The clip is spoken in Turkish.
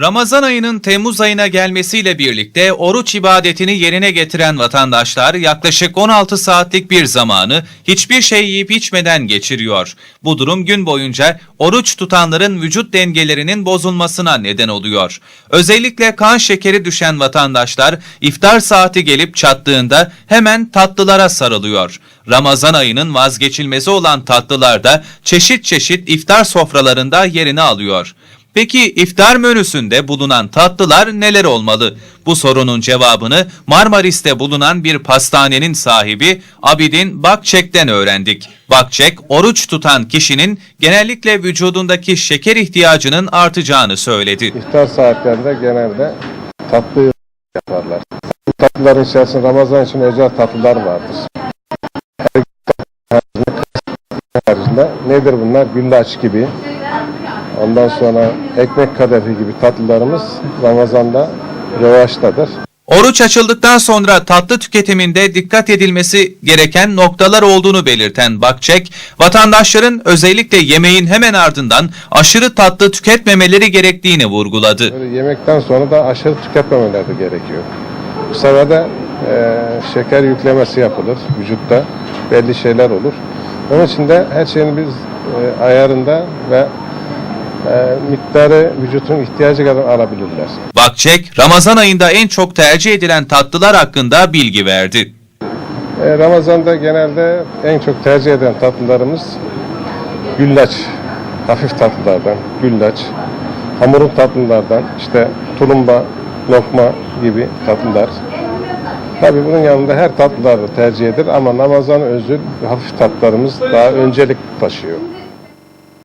Ramazan ayının Temmuz ayına gelmesiyle birlikte oruç ibadetini yerine getiren vatandaşlar yaklaşık 16 saatlik bir zamanı hiçbir şey yiyip içmeden geçiriyor. Bu durum gün boyunca oruç tutanların vücut dengelerinin bozulmasına neden oluyor. Özellikle kan şekeri düşen vatandaşlar iftar saati gelip çattığında hemen tatlılara sarılıyor. Ramazan ayının vazgeçilmezi olan tatlılar da çeşit çeşit iftar sofralarında yerini alıyor. Peki iftar menüsünde bulunan tatlılar neler olmalı? Bu sorunun cevabını Marmaris'te bulunan bir pastanenin sahibi Abidin Bakçek'ten öğrendik. Bakçek, oruç tutan kişinin genellikle vücudundaki şeker ihtiyacının artacağını söyledi. İftar saatlerinde genelde tatlı yaparlar. Bu tatlıların içerisinde Ramazan için özel tatlılar vardır. Her haricinde nedir bunlar? Güllaç gibi. Ondan sonra ekmek kadefi gibi tatlılarımız Ramazan'da revaçtadır. Oruç açıldıktan sonra tatlı tüketiminde dikkat edilmesi gereken noktalar olduğunu belirten Bakçek, vatandaşların özellikle yemeğin hemen ardından aşırı tatlı tüketmemeleri gerektiğini vurguladı. Böyle yemekten sonra da aşırı tüketmemeleri gerekiyor. Bu sefer de e, şeker yüklemesi yapılır vücutta. Belli şeyler olur. Onun için de her şeyin biz e, ayarında ve miktarı vücutun ihtiyacı kadar alabilirler. Bakçek, Ramazan ayında en çok tercih edilen tatlılar hakkında bilgi verdi. E, Ramazan'da genelde en çok tercih edilen tatlılarımız güllaç, hafif tatlılardan, güllaç, hamurun tatlılardan, işte tulumba, lokma gibi tatlılar. Tabii bunun yanında her tatlılar da tercih edilir ama Ramazan özül hafif tatlılarımız daha öncelik taşıyor.